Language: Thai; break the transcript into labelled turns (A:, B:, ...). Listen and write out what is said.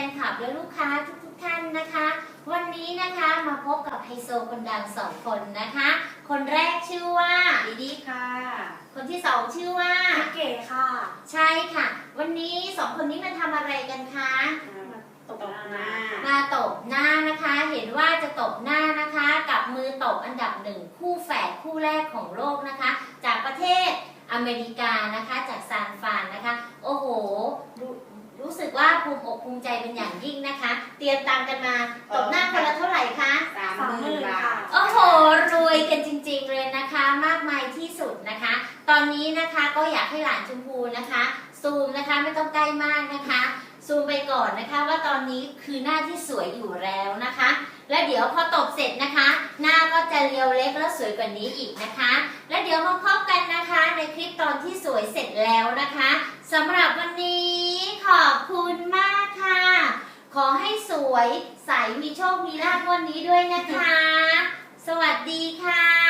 A: นคลับและลูกค้าทุกๆท่านนะคะ วันนี้นะคะมาพบกับไฮโซคนดังสองคนนะคะ คนแรกชื่อว่า
B: ดีดีค่ะ
A: คนที่สองชื่อว่า
B: พี่เก๋ค่ะ
A: ใช่ค่ะ วันนี้สองคนนี้มาทำอะไรกันคะ
B: ตบหน้า
A: มาตบหน้านะคะ เห็นว่าจะตบหน้านะคะ กับมือตบอันดับหนึ่งคู่แฝดคู่แรกของโลกนะคะ จากประเทศอเมริกานะคะ จากซานฟรานนะคะ โอ้โหรู้รู้สึกว่า ภูมิอกภูมิใจเป็นอย่างยิ่งนะคะ เตรียมตังค์กันมาตบหน้าคนละเท่าไหร่คะ
B: สามหมื่นบาท
A: โอ้โหรวยกันจริง ๆเลยนะคะ มากมายที่สุดนะคะ ตอนนี้นะคะก็อยากให้หลานชมพูนะคะ ซูมนะคะไม่ต้องใกล้มากนะคะ ซูมไปก่อนนะคะ ว่าตอนนี้คือหน้าที่สวยอยู่แล้วนะคะ และเดี๋ยวพอตบเสร็จนะคะ หน้าก็จะเรียวเล็กและสวยกว่านี้อีกนะคะ และเดี๋ยวมาพบกันนะคะ ในคลิปตอนที่สวยเสร็จแล้วนะคะสำหรับวันนี้ขอบคุณมากค่ะ ขอให้ส วย ใสมีโชคมีลาภวันนี้ด้วยนะคะ สวัสดีค่ะ